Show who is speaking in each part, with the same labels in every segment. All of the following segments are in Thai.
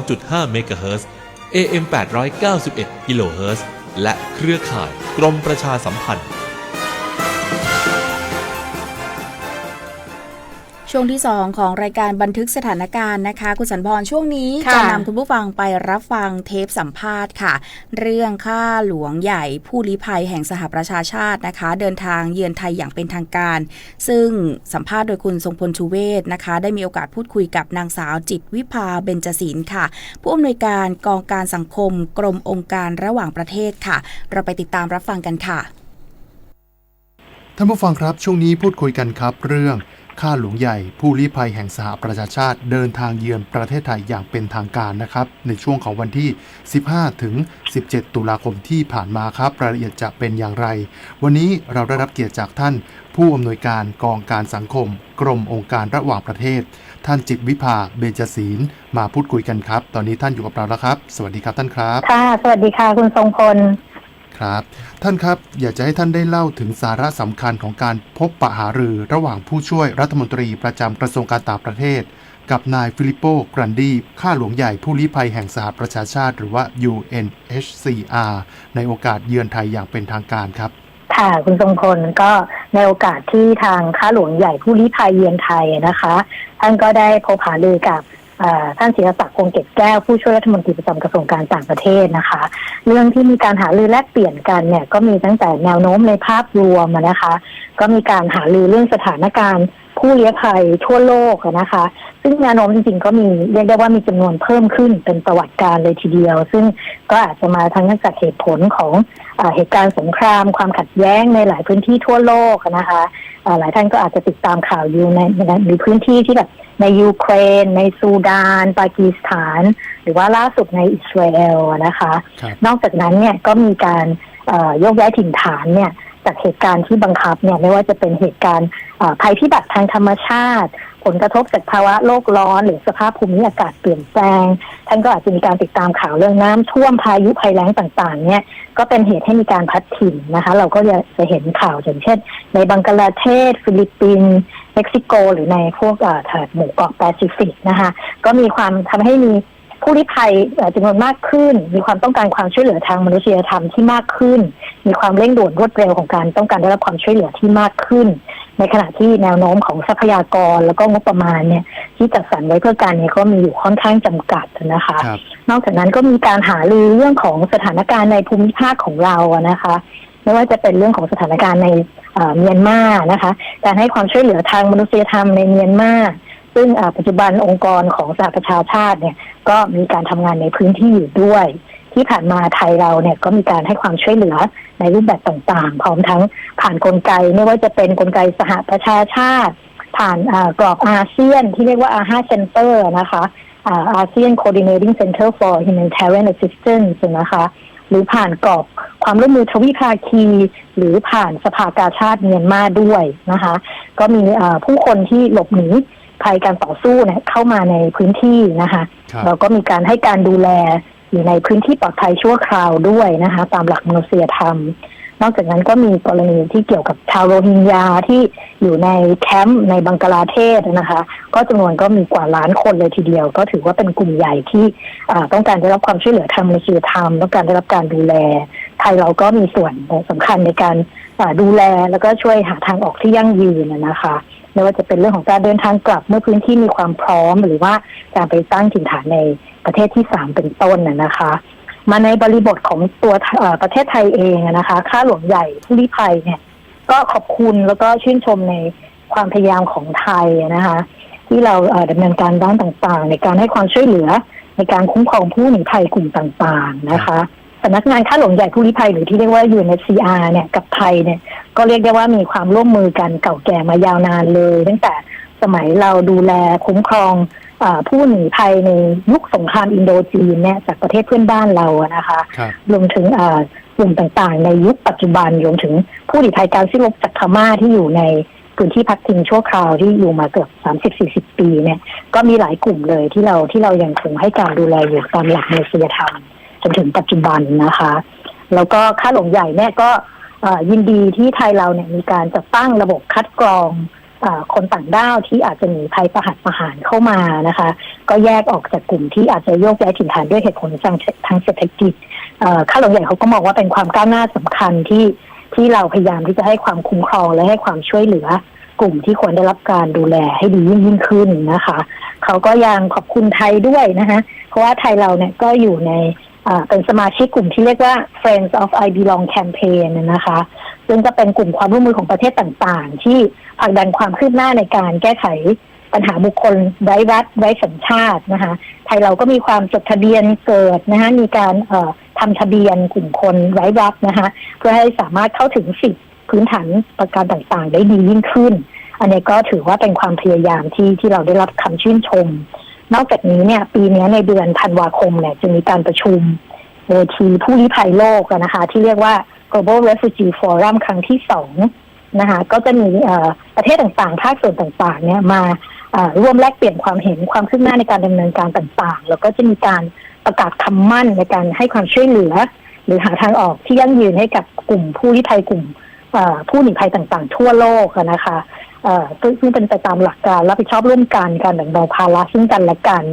Speaker 1: 92.5 เมกะเฮิรตซ์ AM 891 กิโลเฮิรตซ์ และเครือข่ายกรมประชาสัมพันธ์
Speaker 2: ช่วงที่ 2 ของรายการบันทึกสถานการณ์นะคะ คุณสันพรช่วงนี้
Speaker 3: ค่ะ
Speaker 2: จะนำคุณผู้ฟังไปรับฟังเทปสัมภาษณ์ค่ะ เรื่องค่าหลวงใหญ่ผู้ลี้ภัยแห่งสหประชาชาตินะคะ เดินทางเยือนไทยอย่างเป็นทางการ ซึ่งสัมภาษณ์โดยคุณทรงพลชูเวศนะคะ ได้มีโอกาสพูดคุยกับนางสาวจิตวิภาเบญจศิลป์ค่ะ ผู้อำนวยการกองการสังคม กรมองค์การระหว่างประเทศค่ะ เราไปติดตามรับฟังกันค่ะ
Speaker 4: ท่านผู้ฟังครับช่วงนี้พูดคุยกันครับเรื่อง ข้าหลวงใหญ่ผู้ลี้ภัยแห่งสหประชาชาติเดินทางเยือนประเทศไทยอย่างเป็นทางการนะครับ ในช่วงของวันที่ 15 ถึง 17 ตุลาคมที่ผ่านมาครับ รายละเอียดจะเป็นอย่างไร วันนี้เราได้รับเกียรติจากท่าน ผู้อำนวยการกองการสังคม กรมองค์การระหว่างประเทศ ท่านจิตวิภาเบญจศีลมาพูดคุยกันครับ ตอนนี้ท่านอยู่กับเราแล้วครับ สวัสดีครับท่านครับ
Speaker 3: ค่ะ สวัสดีค่ะคุณทรงพล
Speaker 4: ครับ ท่านครับอยากจะให้ท่านได้เล่าถึงสาระสำคัญของการพบปะหารือระหว่างผู้ช่วยรัฐมนตรีประจำกระทรวงการต่างประเทศ กับนายฟิลิปโป กรันดี ข้าหลวงใหญ่ผู้ลี้ภัยแห่งสหประชาชาติ หรือว่า UNHCR ในโอกาสเยือนไทยอย่างเป็นทางการครับ
Speaker 3: ค่ะคุณทรงพลก็ในโอกาสที่ทางข้าหลวงใหญ่ผู้ลี้ภัยเยือนไทยนะคะ ท่านก็ได้พบหารือกับ ท่านศิรศักดิ์คงเก็บแก้วผู้ช่วยรัฐมนตรีประจำกระทรวงการต่างประเทศนะคะ เรื่องที่มีการหารือแลกเปลี่ยนกันเนี่ยก็มีตั้งแต่แนวโน้มในภาพรวมนะคะ ก็มีการหารือเรื่องสถานการณ์ ผู้ลี้ภัยทั่วโลกอะนะคะ ซึ่งแนวโน้มจริงๆก็มีเรียกได้ว่ามีจำนวนเพิ่มขึ้นเป็นประวัติการณ์เลยทีเดียว ซึ่งก็อาจจะมาทั้งจากเหตุผลของเออเหตุการณ์สงคราม ความขัดแย้งในหลายพื้นที่ทั่วโลกอะนะคะเอ่อหลายท่านก็อาจจะติดตามข่าวอยู่ในในในพื้นที่ที่แบบในยูเครน ในซูดาน ปากีสถาน หรือว่าล่าสุดในอิสราเอลอะนะคะ
Speaker 4: ครับ
Speaker 3: นอกจากนั้นเนี่ยก็มีการเอ่อโยกย้ายถิ่นฐานเนี่ย จากเหตุการณ์ที่บังคับเนี่ยไม่ว่าจะเป็นเหตุการณ์ภัยพิบัติทางธรรมชาติ ผลกระทบจากภาวะโลกร้อน หรือสภาพภูมิอากาศเปลี่ยนแปลง ท่านก็อาจจะมีการติดตามข่าวเรื่องน้ำท่วมพายุภัยแล้งต่างๆ เนี่ยก็เป็นเหตุให้มีการพัดถิ่นนะคะ เราก็จะเห็นข่าวอย่างเช่น ในบังกลาเทศ ฟิลิปปินส์เม็กซิโก หรือในพวกเอ่อแถบหมู่เกาะแปซิฟิกนะคะ ก็มีความทำให้มีผู้ลี้ภัยจำนวนมากขึ้น มีความต้องการความช่วยเหลือทางมนุษยธรรมที่มากขึ้น มีความเร่งด่วนรวดเร็วของการต้องการได้รับความช่วยเหลือที่มากขึ้น ในขณะที่แนวโน้มของทรัพยากรแล้วก็งบประมาณเนี่ยที่จัดสรรไว้เพื่อการเนี่ยก็มีอยู่ค่อนข้างจำกัดนะคะ
Speaker 4: ครับ
Speaker 3: นอกจากนั้นก็มีการหารือเรื่องของสถานการณ์ในภูมิภาคของเราอะนะคะ ไม่ว่าจะเป็นเรื่องของสถานการณ์ในเอ่อเมียนมานะคะ การให้ความช่วยเหลือทางมนุษยธรรมในเมียนมาซึ่งอ่าปัจจุบันองค์กรของสหประชาชาติเนี่ยก็มีการทำงานในพื้นที่อยู่ด้วย ที่ผ่านมาไทยเราเนี่ยก็มีการให้ความช่วยเหลือในรูปแบบต่างๆ พร้อมทั้งผ่านนกลไกไม่ว่าจะเป็นนกลไกสหประชาชาติ ผ่านอ่ากรอบอาเซียนที่เรียกว่าอาห้าเซ็นเตอร์นะคะอาเซียน coordinating center for humanitarian assistance นะคะหรือผ่านกรอบความร่วมมือทวิภาคี หรือผ่านสภากาชาติเมียนมาด้วยนะคะ ก็มีอ่าผู้คนที่หลบหนีภัยการต่อสู้เนี่ยเข้ามาในพื้นที่นะคะ
Speaker 4: ครับ
Speaker 3: เราก็มีการให้การดูแล อยู่ในพื้นที่ปลอดภัยชั่วคราวด้วยนะคะ ตามหลักมนุษยธรรม นอกจากนั้นก็มีกรณีที่เกี่ยวกับชาวโรฮิงญาที่อยู่ในแคมป์ในบังกลาเทศนะคะ ก็จำนวนก็มีกว่าล้านคนเลยทีเดียว ก็ถือว่าเป็นกลุ่มใหญ่ที่ต้องการได้รับความช่วยเหลือทางมนุษยธรรม ต้องการได้รับการดูแล ไทยเราก็มีส่วนสำคัญในการดูแลแล้วก็ช่วยหาทางออกที่ยั่งยืนนะนะคะไม่ว่าจะเป็นเรื่องของการเดินทางกลับเมื่อพื้นที่มีความพร้อมหรือว่าการไปตั้งถิ่นฐานใน ประเทศที่สามเป็นต้นน่ะนะคะ มาในบริบทของตัวประเทศไทยเองนะคะ ค่าหลวงใหญ่ผู้ลี้ภัยเนี่ย ก็ขอบคุณแล้วก็ชื่นชมในความพยายามของไทยนะคะ ที่เราเอ่อดำเนินการด้านต่างๆ ในการให้ความช่วยเหลือในการคุ้มครองผู้หนีภัยกลุ่มต่างๆนะคะสำนักงานค่าหลวงใหญ่ผู้ลี้ภัยหรือที่เรียกว่า UNHCR เนี่ยกับไทยเนี่ยก็เรียกได้ว่ามีความร่วมมือกันเก่าแก่มายาวนานเลย ตั้งแต่สมัยเราดูแลคุ้มครอง ผู้หนีภัยในยุคสงครามอินโดจีนเนี่ยจากประเทศเพื่อนบ้านเราอะนะคะ
Speaker 4: ครับ
Speaker 3: รวมถึงอ่ากลุ่มต่างๆ ในยุคปัจจุบันรวมถึงผู้หนีภัยการสิ้นรบจากพม่าที่อยู่ในพื้นที่พักพิงชั่วคราวที่อยู่มาเกือบสามสิบสี่สิบปีเนี่ย ก็มีหลายกลุ่มเลยที่เราที่เรายังคงให้การดูแลอยู่ตามหลักมนุษยธรรมจนถึงปัจจุบันนะคะ แล้วก็ค่าหลวงใหญ่เนี่ยก็เอ่อยินดีที่ไทยเราเนี่ยมีการจัดตั้งระบบคัดกรองอ่า คนต่างด้าวที่อาจจะหนีภัยประหัตประหารเข้ามานะคะ ก็แยกออกจากกลุ่มที่อาจจะโยกย้ายถิ่นฐานด้วยเหตุผลทางทางเศรษฐกิจเอ่อค่าหลวงใหญ่เขาก็มองว่าเป็นความก้าวหน้าสำคัญที่ที่เราพยายามที่จะให้ความคุ้มครองและให้ความช่วยเหลือกลุ่มที่ควรได้รับการดูแลให้ดียิ่งยิ่งขึ้นนะคะ เขาก็ยังขอบคุณไทยด้วยนะคะ เพราะว่าไทยเราเนี่ยก็อยู่ใน เป็นสมาชิกกลุ่มที่เรียกว่า Friends of I Belong Campaign นะคะ ซึ่งก็เป็นกลุ่มความร่วมมือของประเทศต่างๆ ที่ผลักดันความคืบหน้าในการแก้ไขปัญหาบุคคลไร้รัฐไร้สัญชาตินะคะ ไทยเราก็มีความจดทะเบียนเกิดนะคะมีการเอ่อทำทะเบียนกลุ่มคนไร้รัฐนะคะเพื่อให้สามารถเข้าถึงสิทธิพื้นฐานประการต่างๆ ได้ดียิ่งขึ้น อันนี้ก็ถือว่าเป็นความพยายามที่ที่เราได้รับคำชื่นชม นอกจากนี้เนี่ย ปีนี้ในเดือนธันวาคมเนี่ยจะมีการประชุมเวทีผู้ลี้ภัยโลกนะคะ ที่เรียกว่า global refugee forum ครั้งที่สองนะคะ ก็จะมีประเทศต่างๆ ภาคส่วนต่างๆ เนี่ยมาร่วมแลกเปลี่ยนความเห็นความคืบหน้าในการดำเนินการต่างๆ แล้วก็จะมีการประกาศคำมั่นในการให้ความช่วยเหลือ หรือหาทางออกที่ยั่งยืนให้กับกลุ่มผู้ลี้ภัยกลุ่มผู้หนีภัยต่างๆ ทั่วโลกนะคะ ซึ่งซึ่งเป็นไปตามหลักการรับผิดชอบร่วมกันการแบ่งเบาภาระซึ่งกันและกัน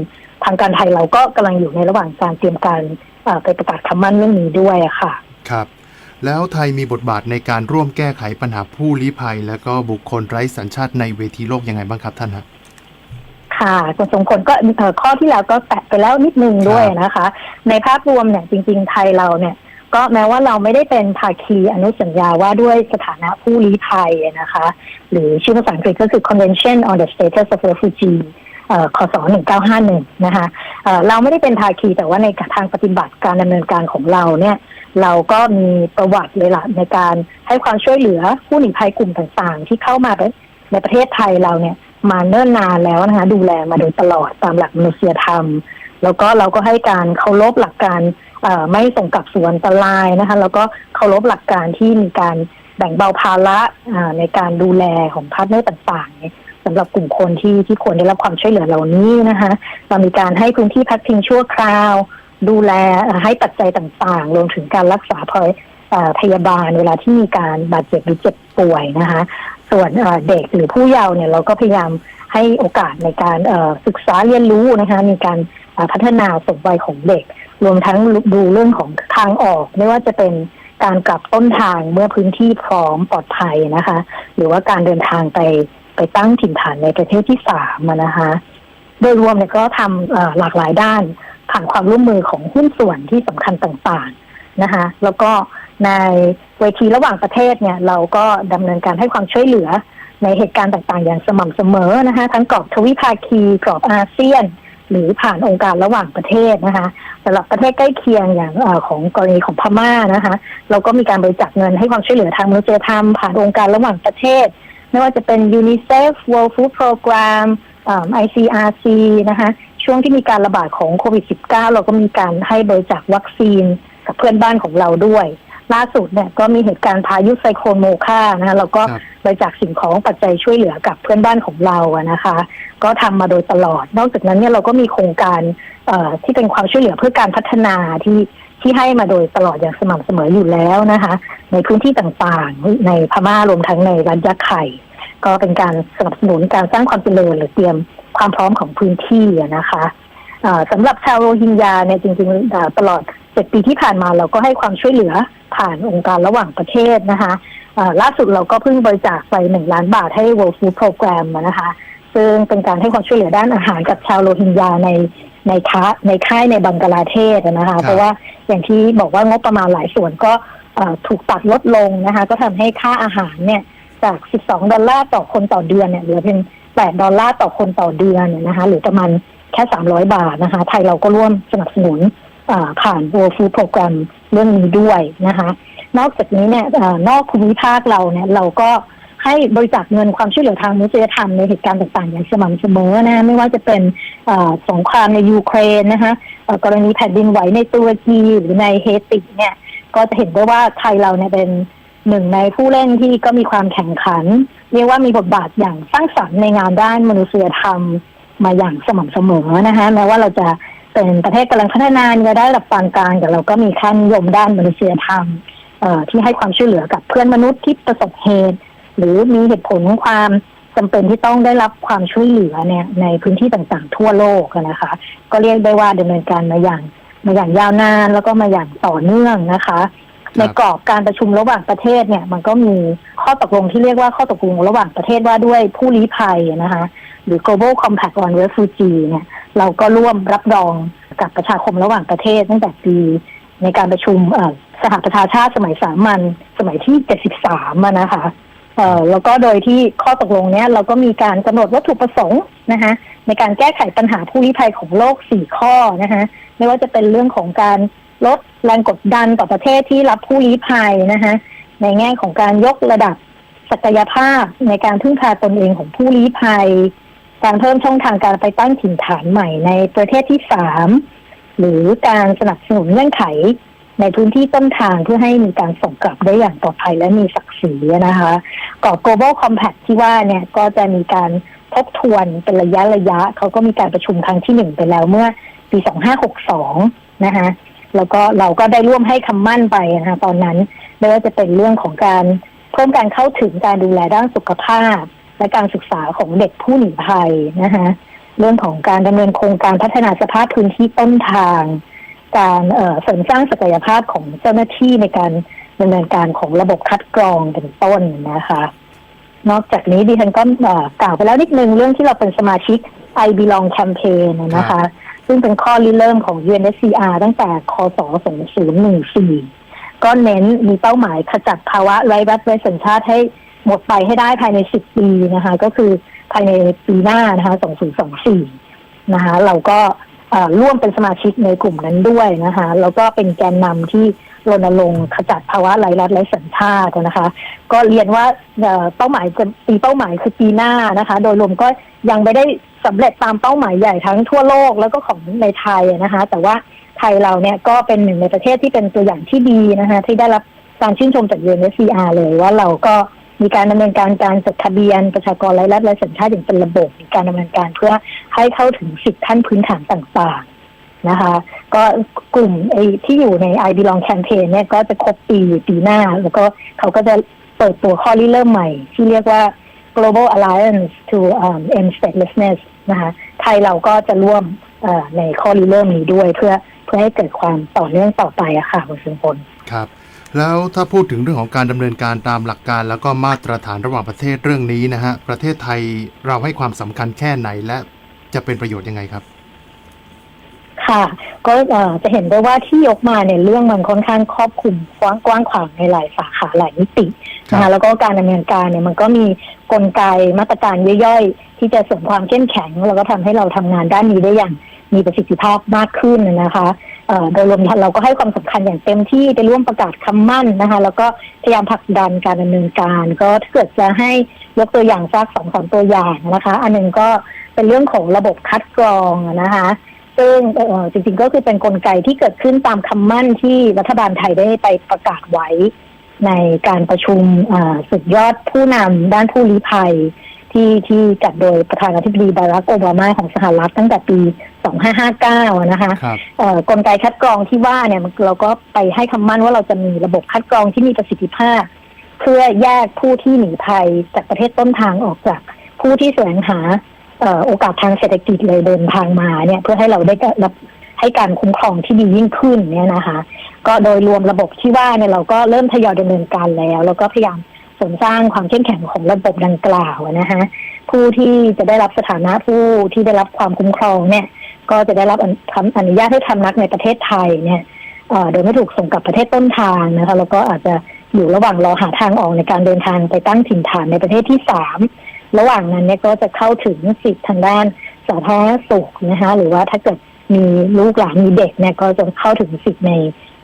Speaker 3: ทางการไทยเราก็กำลังอยู่ในระหว่างการเตรียมการเอ่อไปประกาศคำมั่นเรื่องนี้ด้วยอะค่ะ
Speaker 4: ครับ แล้วไทยมีบทบาทในการร่วมแก้ไขปัญหาผู้ลี้ภัย และก็บุคคลไร้สัญชาติในเวทีโลกยังไงบ้างครับท่านฮะ
Speaker 3: ค่ะคุณสมพลก็เอ่อข้อที่แล้วก็แตะไปแล้วนิดนึงด้วยนะคะ ในภาพรวมเนี่ยจริง ๆ ไทยเราเนี่ย ก็แม้ว่าเราไม่ได้เป็นภาคีอนุสัญญาว่าด้วยสถานะผู้ลี้ภัยนะคะ หรือชื่อภาษาอังกฤษก็คือ Convention on the Status of Refugee คศ1951 นะคะเราไม่ได้เป็นภาคีแต่ว่าในทางปฏิบัติการดำเนินการของเราเนี่ย เราก็มีประวัติเลยละในการให้ความช่วยเหลือผู้หนีภัยกลุ่มต่างๆ ที่เข้ามาในประเทศไทยเราเนี่ยมาเนิ่นนานแล้วนะคะดูแลมาโดยตลอดตามหลักมนุษยธรรม แล้วก็เราก็ให้การเคารพหลักการ ไม่ส่งกลับสู่อันตรายนะคะ แล้วก็เคารพหลักการที่มีการแบ่งเบาภาระในการดูแลของพาร์ทเนอร์ต่างๆสำหรับกลุ่มคนที่ที่ควรได้รับความช่วยเหลือเหล่านี้นะคะเรามีการให้พื้นที่พักพิงชั่วคราว ดูแลให้ปัจจัยต่างๆ รวมถึงการรักษาพยพยาบาลเวลาที่มีการบาดเจ็บหรือเจ็บป่วยนะคะ ส่วนเด็กหรือผู้เยาว์เนี่ยเราก็พยายามให้โอกาสในการศึกษาเรียนรู้นะคะ มีการพัฒนาสมวัยของเด็ก รวมทั้งดูเรื่องของทางออกไม่ว่าจะเป็นการกลับต้นทางเมื่อพื้นที่พร้อมปลอดภัยนะคะ หรือว่าการเดินทางไปไปตั้งถิ่นฐานในประเทศที่สามนะคะ โดยรวมเนี่ยก็ทำหลากหลายด้านผ่านความร่วมมือของหุ้นส่วนที่สำคัญต่างๆนะคะ แล้วก็ในเวทีระหว่างประเทศเนี่ย เราก็ดำเนินการให้ความช่วยเหลือในเหตุการณ์ต่างๆ อย่างสม่ำเสมอนะคะ ทั้งกรอบทวิภาคีกรอบอาเซียน หรือผ่านองค์การระหว่างประเทศนะคะสำหรับประเทศใกล้เคียงอย่างอของกรณีของพม่านะคะ เราก็มีการบริจาคเงินให้ความช่วยเหลือทางมนุษยธรรม ผ่านองค์การระหว่างประเทศ ไม่ว่าจะเป็น UNICEF World Food Program อ่า ICRC นะคะช่วงที่มีการระบาดของโควิด -19 เราก็มีการให้บริจาควัคซีนกับเพื่อนบ้านของเราด้วย ล่าสุดเนี่ยก็มีเหตุการณ์พายุไซโคลโมคานะคะเราก็
Speaker 4: บ
Speaker 3: ริจาคสิ่งของปัจจัยช่วยเหลือกับเพื่อนบ้านของเราอะนะคะ ก็ทำมาโดยตลอด นอกจากนั้นเนี่ยเราก็มีโครงการเอ่อที่เป็นความช่วยเหลือเพื่อการพัฒนาที่ที่ให้มาโดยตลอดอย่างสม่ำเสมออยู่แล้วนะคะ ในพื้นที่ต่างๆ ในพม่ารวมทั้งในรัฐยะไข่ ก็เป็นการสนับสนุนการสร้างความเจริญหรือเตรียมความพร้อมของพื้นที่นะคะสำหรับชาวโรฮิงญาเนี่ยจริงๆตลอด ดปีที่ผ่านมาเราก็ให้ความช่วยเหลือผ่านองค์การระหว่างประเทศนะคะเอ่อล่าสุดเราก็เพิ่งบริจาคไปหนึ่งล้านบาทให้ World Food Program อะนะคะ ซึ่งเป็นการให้ความช่วยเหลือด้านอาหารกับชาวโรฮิงญาในในค้าในค่ายในบังกลาเทศอะนะคะ เพราะว่าอย่างที่บอกว่างบประมาณหลายส่วนก็เอ่อถูกตัดลดลงนะคะ ก็ทำให้ค่าอาหารเนี่ยจาก 12 ดอลลาร์ต่อคนต่อเดือนเนี่ยเหลือเพียง 8 ดอลลาร์ต่อคนต่อเดือนเนี่ยนะคะ หรือประมาณแค่ 300 บาทนะคะ ไทยเราก็ร่วมสนับสนุนอ่า ผ่าน World Food Program เรื่องนี้ด้วยนะคะ นอกจากนี้เนี่ยอนอกภูมิภาคเราเนี่ยเราก็ให้บริจาคเงินความช่วยเหลือทางมนุษยธรรมในเหตุการณ์ต่างๆ อย่างสม่ำเสมอนะไม่ว่าจะเป็นสงครามในยูเครนนะคะกรณีแผ่นดินไหวในตุรกีหรือในเฮติเนี่ยก็จะเห็นได้ว่าไทยเราเนี่ยเป็นหนึ่งในผู้เล่นที่ก็มีความแข่งขัน เรียกว่ามีบทบาทอย่างสร้างสรรค์ในงานด้านมนุษยธรรมมาอย่างสม่ำเสมอนะคะแม้ว่าเราจะ เป็นประเทศกำลังพัฒนาในได้ระดับปานกลางแต่เราก็มีขั้นยมด้านมนุษยธรรมที่ให้ความช่วยเหลือกับเพื่อนมนุษย์ที่ประสบเหตุ หรือมีเหตุผลความจำเป็นที่ต้องได้รับความช่วยเหลือเนี่ยในพื้นที่ต่างๆ ทั่วโลกนะคะ ก็เรียกได้ว่าดำเนินการมาอย่างมาอย่างยาวนานแล้วก็มาอย่างต่อเนื่องนะคะ ในกรอบการประชุมระหว่างประเทศเนี่ย มันก็มีข้อตกลงที่เรียกว่าข้อตกลงระหว่างประเทศว่าด้วยผู้ลี้ภัยนะคะ หรือ global compact on refugee เนี่ย เราก็ร่วมรับรองกับประชาคมระหว่างประเทศตั้งแต่ปีในการประชุมสหประชาชาติสมัยสามัญสมัยที่ 73นะคะแล้วก็โดยที่ข้อตกลงเนี้ยเราก็มีการกำหนดวัตถุประสงค์นะคะในการแก้ไขปัญหาผู้ลี้ภัยของโลกสี่ข้อนะคะไม่ว่าจะเป็นเรื่องของการ ลดแรงกดดันต่อประเทศที่รับผู้ลี้ภัยนะคะในแง่ของการยกระดับศักยภาพในการพึ่งพาตนเองของผู้ลี้ภัย การเพิ่มช่องทางการไปตั้งถิ่นฐานใหม่ในประเทศที่สามหรือการสนับสนุนเงื่อนไขในพื้นที่ต้นทางเพื่อให้มีการส่งกลับได้อย่างปลอดภัยและมีศักดิ์ศรีนะคะกรอบ global compact ที่ว่าเนี่ยก็จะมีการทบทวนเป็นระยะระยะ เขาก็มีการประชุมครั้งที่หนึ่งไปแล้วเมื่อปี 2562 นะคะ แล้วก็เราก็ได้ร่วมให้คำมั่นไปนะคะตอนนั้น ไม่ว่าจะเป็นเรื่องของการเพิ่มการเข้าถึงการดูแลด้านสุขภาพ และการศึกษาของเด็กผู้หนีภัยนะคะเรื่องของการดำเนินโครงการพัฒนาสภาพพื้นที่ต้นทาง การเสริมสร้างศักยภาพของเจ้าหน้าที่ในการดำเนินการของระบบคัดกรองเป็นต้นนะคะ นอกจากนี้ดิฉันก็กล่าวไปแล้วนิดนึงเรื่องที่เราเป็นสมาชิก I Belong Campaign นะคะ ซึ่งเป็นข้อริเริ่มของ UNSCR ตั้งแต่คศ2014 ก็เน้นมีเป้าหมายขจัดภาวะไร้รัฐไร้สัญชาติให้หมดไปให้ได้ภายใน 10 ปีนะคะ ก็คือภายในปีหน้านะคะ 2024 นะคะ เราก็ร่วมเป็นสมาชิกในกลุ่มนั้นด้วยนะคะ แล้วก็เป็นแกนนำที่ รณรงค์ขจัดภาวะไร้รัฐไร้สัญชาตินะคะ ก็เรียนว่าเป้าหมายจะปีเป้าหมายคือปีหน้านะคะ โดยรวมก็ยังไม่ได้สำเร็จตามเป้าหมายใหญ่ทั้งทั่วโลกแล้วก็ของในไทยนะคะ แต่ว่าไทยเราเนี่ยก็เป็นหนึ่งในประเทศที่เป็นตัวอย่างที่ดีนะคะ ที่ได้รับการชื่นชมจาก UNSCR เลยว่าเราก็มีการดำเนินการการจดทะเบียนประชากรไร้รัฐไร้สัญชาติอย่างเป็นระบบมีการดำเนินการเพื่อให้เข้าถึงสิทธิขั้นพื้นฐานต่างๆ นะคะ ก็กลุ่มไอ้ที่อยู่ใน I Belong Campaign เนี่ยก็จะครบปีปีหน้า แล้วก็เขาก็จะเปิดตัวข้อริเริ่มใหม่ ที่เรียกว่า Global Alliance to um, End Statelessness นะคะไทยเราก็จะร่วมในข้อริเริ่มนี้ด้วยเพื่อเพื่อให้เกิดความต่อเนื่องต่อไปอะค่ะคุณสุพล
Speaker 4: ครับ แล้วถ้าพูดถึงเรื่องของการดำเนินการตามหลักการ แล้วก็มาตรฐานระหว่างประเทศเรื่องนี้นะฮะประเทศไทยเราให้ความสำคัญแค่ไหนและจะเป็นประโยชน์ยังไงครับ
Speaker 3: ค่ะ ก็เอ่อจะเห็นได้ว่าที่ยกมาเนี่ยเรื่องมันค่อนข้างครอบคลุมกว้างกว้างขวางในหลายสาขาหลายมิตินะ
Speaker 4: ครั
Speaker 3: คะ
Speaker 4: บ
Speaker 3: แล้วก็การดำเนินการเนี่ยมันก็มีกลไกมาตรการย่อยๆ ที่จะเสริมความเข้มแข็ง แล้วก็ทำให้เราทำงานด้านนี้ได้อย่างมีประสิทธิภาพมากขึ้นนะคะเอ่อโดยรวมเราก็ให้ความสำคัญอย่างเต็มที่ไปร่วมประกาศคำมั่นนะคะ แล้วก็พยายามผลักดันการดำเนินการ ก็ถ้าเกิดจะให้ยกตัวอย่างสักสองสามตัวอย่างนะคะ อันหนึ่งก็เป็นเรื่องของระบบคัดกรองนะคะ ซึ่งเอ่อจริงๆก็คือเป็นนกลไกที่เกิดขึ้นตามคำมั่นที่รัฐบาลไทยได้ไปประกาศไว้ ในการประชุมอ่าสุดยอดผู้นำด้านผู้ลี้ภัยที่ที่จัดโดยประธานาธิบดีบารักโอบามาของสหรัฐตั้งแต่ปี 2559 นะคะ
Speaker 4: ครับ
Speaker 3: เอ่อกลไกคัดกรองที่ว่าเนี่ยมันเราก็ไปให้คำมั่นว่าเราจะมีระบบคัดกรองที่มีประสิทธิภาพ เพื่อแยกผู้ที่หนีภัยจากประเทศต้นทางออกจากผู้ที่แสวงหาเอ่อ โอกาสทางเศรษฐกิจเลยเดินทางมาเนี่ยเพื่อให้เราได้รับให้การคุ้มครองที่ดียิ่งขึ้นเนี่ยนะคะ ก็โดยรวมระบบที่ว่าเนี่ยเราก็เริ่มทยอยดำเนินการแล้ว แล้วก็พยายามเสริมสร้างความเข้มแข็งของระบบดังกล่าวนะคะผู้ที่จะได้รับสถานะผู้ที่ได้รับความคุ้มครองเนี่ย ก็จะได้รับอนุคำอนุญาตให้ทำนักในประเทศไทยเนี่ยโดยไม่ถูกส่งกลับประเทศต้นทางนะคะแล้วก็อาจจะอยู่ระหว่างรอหาทางออกในการเดินทางไปตั้งถิ่นฐานในประเทศที่สาม ระหว่างนั้นเนี่ยก็จะเข้าถึงสิทธิทางด้านสาธารณสุขนะคะหรือว่าถ้าเกิดมีลูกหลานมีเด็กเนี่ยก็จะเข้าถึงสิทธิใน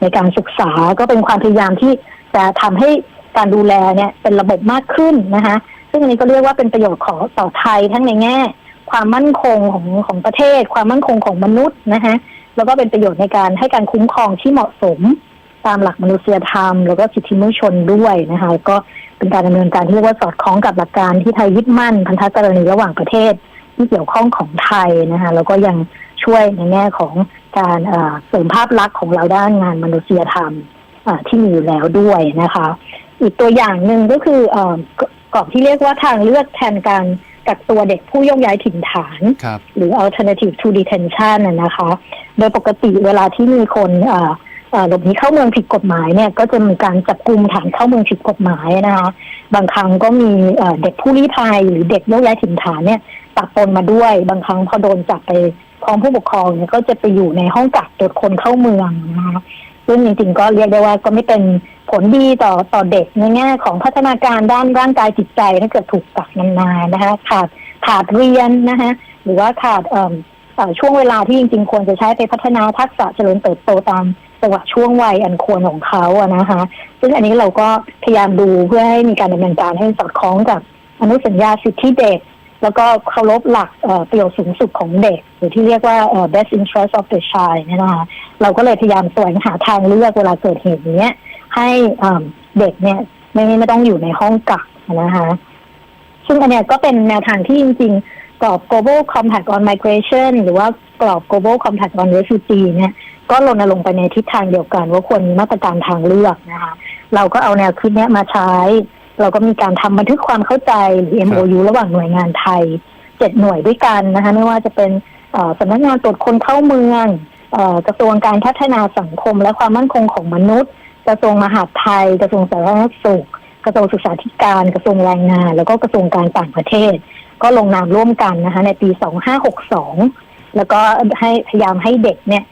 Speaker 3: ในการศึกษาก็เป็นความพยายามที่จะทำให้การดูแลเนี่ยเป็นระบบมากขึ้นนะคะซึ่งอันนี้ก็เรียกว่าเป็นประโยชน์ของต่อไทยทั้งในแง่ ความมั่นคงของของประเทศ ความมั่นคงของมนุษย์นะคะแล้วก็เป็นประโยชน์ในการให้การคุ้มครองที่เหมาะสม ตามหลักมนุษยธรรม แล้วก็สิทธิมนุษยชนด้วยนะคะแล้วก็เป็นการดำเนินการที่เรียกว่าสอดคล้องกับหลักการที่ไทยยึดมั่นพันธกรณีระหว่างประเทศที่เกี่ยวข้องของไทยนะคะแล้วก็ยังช่วยในแง่ของการเอ่อเสริมภาพลักษณ์ของเราด้านงานมนุษยธรรมอ่าที่มีอยู่แล้วด้วยนะคะ อีกตัวอย่างหนึ่งก็คือเอ่อกกกอบที่เรียกว่าทางเลือกแทนการกักตัวเด็กผู้โยกย้ายถิ่นฐาน
Speaker 4: ครับ
Speaker 3: หรือ alternative to detention น่ะนะคะ โดยปกติเวลาที่มีคนเอ่อเอ่อ หลบหนีเข้าเมืองผิดกฎหมายเนี่ยก็จะมีการจับกลุ่มฐานเข้าเมืองผิดกฎหมายนะคะบางครั้งก็มีเด็กผู้ลี้ภัยหรือเด็กโยกย้ายถิ่นฐานเนี่ยปะปนมาด้วย บางครั้งพอโดนจับไปพร้อมผู้ปกครองเนี่ยก็จะไปอยู่ในห้องกักตรวจคนเข้าเมืองนะคะซึ่งจริงๆก็เรียกได้ว่าก็ไม่เป็นผลดีต่อต่อเด็กในแง่ของพัฒนาการด้านร่างกายจิตใจถ้าเกิดถูกกักนานๆนะคะขาดขาดเรียนนะคะหรือว่าขาดช่วงเวลาที่จริงๆ ควรจะใช้ไปพัฒนาทักษะเจริญเติบโตตาม จังหวะช่วงวัยอันควรของเขาอะนะคะซึ่งอันนี้เราก็พยายามดูเพื่อให้มีการดำเนินการให้สอดคล้องกับอนุสัญญาสิทธิเด็ก แล้วก็เคารพหลักประโยชน์สูงสุดของเด็ก หรือที่เรียกว่า best interest of the child เนี่ยนะคะเราก็เลยพยายามแสวงหาทางเลือกเวลาเกิดเหตุอย่างเนี้ยให้เด็กเนี่ยไม่ไม่ต้องอยู่ในห้องกักนะคะซึ่งอันเนี้ยก็เป็นแนวทางที่จริงๆ กรอบ global compact on migration หรือว่ากรอบ global compact on refugee เนี่ยก็รณรงค์ไปในทิศทางเดียวกัน ว่าควรมีมาตรการทางเลือกนะคะเราก็เอาแนวคิดเนี้ยมาใช้ เราก็มีการทำบันทึกความเข้าใจหรือ MOU ระหว่างหน่วยงานไทยเจ็ดหน่วยด้วยกันนะคะไม่ว่าจะเป็นสำนักงานตรวจคนเข้าเมืองอกระทรวงการพัฒนาสังคมและความมั่นคงของมนุษย์ กระทรวงมหาดไทย กระทรวงสาธารณสุข กระทรวงศึกษาธิการ กระทรวงแรงงาน แล้วก็กระทรวงการต่างประเทศ ก็ลงนามร่วมกันนะคะในปี 2562 แล้วก็ให้พยายามให้เด็กเนี่ย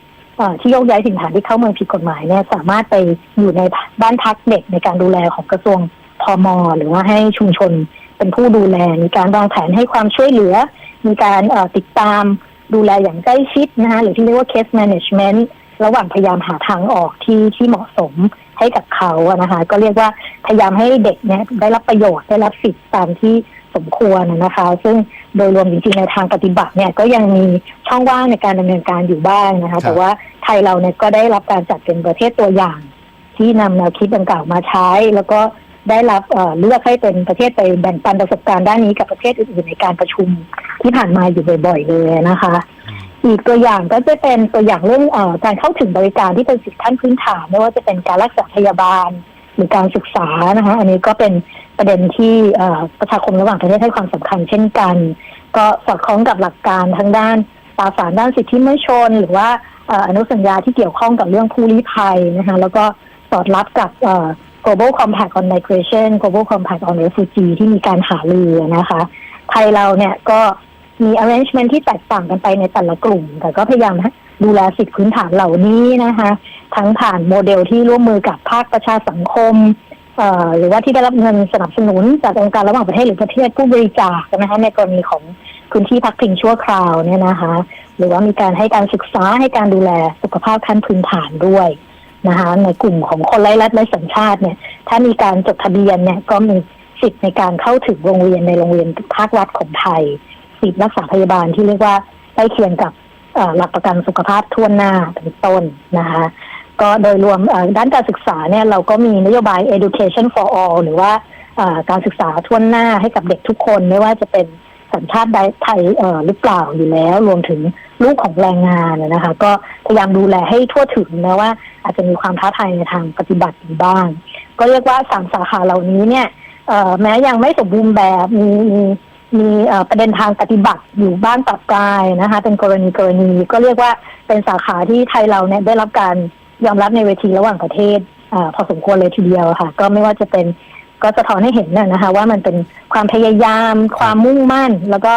Speaker 3: ที่โยกย้ายถิ่นฐานที่เข้าเมืองผิดกฎหมายเนี่ยสามารถไปอยู่ในบ้านพักเด็กในการดูแลของกระทรวงพมหรือว่าให้ชุมชนเป็นผู้ดูแลมีการวางแผนให้ความช่วยเหลือ มีการติดตามดูแลอย่างใกล้ชิดนะคะหรือที่เรียกว่า case management ระหว่างพยายามหาทางออกที่ที่เหมาะสมให้กับเขาอะนะคะ ก็เรียกว่าพยายามให้เด็กเนี่ยได้รับประโยชน์ได้รับสิทธิตามที่ สมควรนะคะ ซึ่งโดยรวมจริงๆในทางปฏิบัติเนี่ยก็ยังมีช่องว่างในการดำเนินการอยู่บ้างนะ
Speaker 4: ครั
Speaker 3: คะ
Speaker 4: บ
Speaker 3: แต่ว่าไทยเราเนี่ยก็ได้รับการจัดเป็นประเทศตัวอย่าง ที่นำแนวคิดดังกล่าวมาใช้ แล้วก็ได้รับเอ่อเลือกให้เป็นประเทศไปแบ่งปันประสบการณ์ด้านนี้กับประเทศอื่นๆในการประชุมที่ผ่านมาอยู่บ่อย ๆ เลยนะคะ อีกตัวอย่างก็จะเป็นตัวอย่างเรื่องเออการเข้าถึงบริการที่เป็นสิทธิขั้นพื้นฐานไม่ว่าจะเป็นการรักษาพยาบาลหรือการศึกษานะคะ อันนี้ก็เป็น ประเด็นที่ประชาคมระหว่างประเทศให้ความสำคัญเช่นกัน ก็สอดคล้องกับหลักการทางด้านตราสารด้านสิทธิมนุษยชน หรือว่าอนุสัญญาที่เกี่ยวข้องกับเรื่องผู้ลี้ภัยนะคะแล้วก็สอดรับกับ global compact on migration global compact on refugee ที่มีการหารือนะคะ ไทยเราเนี่ยก็มี arrangement ที่แตกต่างกันไปในแต่ละกลุ่ม แต่ก็พยายามดูแลสิทธิพื้นฐานเหล่านี้นะคะ ทั้งผ่านโมเดลที่ร่วมมือกับภาคประชาสังคม หรือว่าที่ได้รับเงินสนับสนุนจากองค์การระหว่างประเทศหรือประเทศผู้บริจาคนะคะในกรณีของพื้นที่พักพิงชั่วคราวเนี่ยนะคะ หรือว่ามีการให้การศึกษาให้การดูแลสุขภาพขั้นพื้นฐานด้วยนะคะในกลุ่มของคนไร้รัฐไร้สัญชาติเนี่ยถ้ามีการจดทะเบียนเนี่ยก็มีสิทธิ์ในการเข้าถึงโรงเรียนในโรงเรียนภาครัฐของไทย สิทธิ์รักษาพยาบาลที่เรียกว่าใกล้เคียงกับเอ่อหลักประกันสุขภาพทั่วหน้าเป็นต้นนะคะ ก็โดยรวมด้านการศึกษาเนี่ยเราก็มีนโยบาย education for all หรือว่าการศึกษาทั่วหน้าให้กับเด็กทุกคนไม่ว่าจะเป็นสัญชาติใดไทยหรือเปล่าอยู่แล้ว รวมถึงลูกของแรงงานนะคะ ก็พยายามดูแลให้ทั่วถึงแม้ว่า อาจจะมีความท้าทายในทางปฏิบัติอยู่บ้าง ก็เรียกว่าสามสาขาเหล่านี้เนี่ยแม้ยังไม่สมบูรณ์แบบมีมีมีประเด็นทางปฏิบัติอยู่บ้างตับกายนะคะ เป็นกรณีกรณีก็เรียกว่าเป็นสาขาที่ไทยเราเนี่ยได้รับการ ยอมรับในเวทีระหว่างประเทศอพอสมควรเลยทีเดียวค่ะ ก็ไม่ว่าจะเป็นก็จะถอนให้เห็นนะนะคะ ว่ามันเป็นความพยายาม ความมุ่งมั่น แล้วก็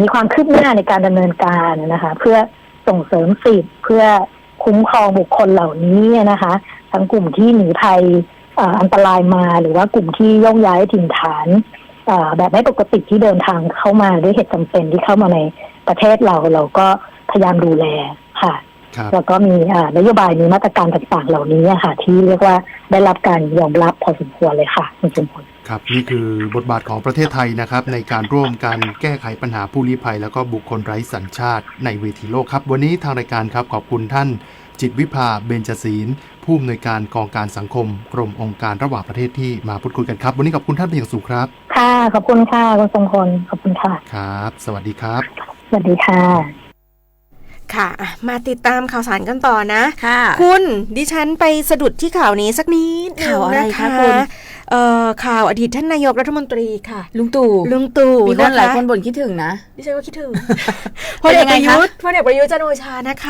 Speaker 3: มีความคืบหน้าในการดำเนินการนะคะ เพื่อส่งเสริมสิทธิ์เพื่อคุ้มครองบุคคลเหล่านี้นะคะ ทั้งกลุ่มที่หนีภัยอันตรายมาหรือว่ากลุ่มที่โยกย้ายถิ่นฐานแบบไม่ปกติที่เดินทางเข้ามาด้วยเหตุจำเป็นที่เข้ามาในประเทศเราเราก็พยายามดูแลค่ะ แล้วก็มีอ่านโยบายมีมาตรการต่างๆ เหล่านี้อะค่ะ ที่เรียกว่าได้รับการยอมรับพอสมควรเลยค่ะคุณสมพล
Speaker 4: ครับนี่คือบทบาทของประเทศไทยนะครับ ในการร่วมการแก้ไขปัญหาผู้ลี้ภัย แล้วก็บุคคลไร้สัญชาติในเวทีโลกครับ วันนี้ทางรายการครับขอบคุณท่านจิตวิภาเบญจศีลผู้อำนวยการกองการสังคม กรมองค์การระหว่างประเทศที่มาพูดคุยกันครับ วันนี้ขอบคุณท่านเป็นอย่างสูงครับ
Speaker 3: ค่ะ ขอบคุณค่ะคุณสมพลขอบคุณค่ะ
Speaker 4: ครับ สวัสดีครับ
Speaker 3: สวัสดีค่ะ
Speaker 5: ค่ะอะ มาติดตามข่าวสารกันต่อนะ
Speaker 2: ค่ะ
Speaker 5: คุณดิฉันไปสะดุดที่ข่าวนี้สักนิดนึง
Speaker 2: ข่าวอะไร
Speaker 5: น
Speaker 2: คะคุณ
Speaker 5: เอ่อข่าวอดีตท่านนายกรัฐมนตรีค่ะ
Speaker 2: ลุงตู่
Speaker 5: ลุงตู่
Speaker 2: มีคนหลายะะคนบ่นคิดถึงนะ
Speaker 5: ดิฉันก็คิดถึงพ
Speaker 2: เป็
Speaker 5: ล
Speaker 2: น
Speaker 5: เอ
Speaker 2: ยั
Speaker 5: ก
Speaker 2: ง
Speaker 5: ป
Speaker 2: ไง
Speaker 5: ระ
Speaker 2: คะ
Speaker 5: ยุทธ์พลเอกประยุทธ์จันทร์โอชานะคะ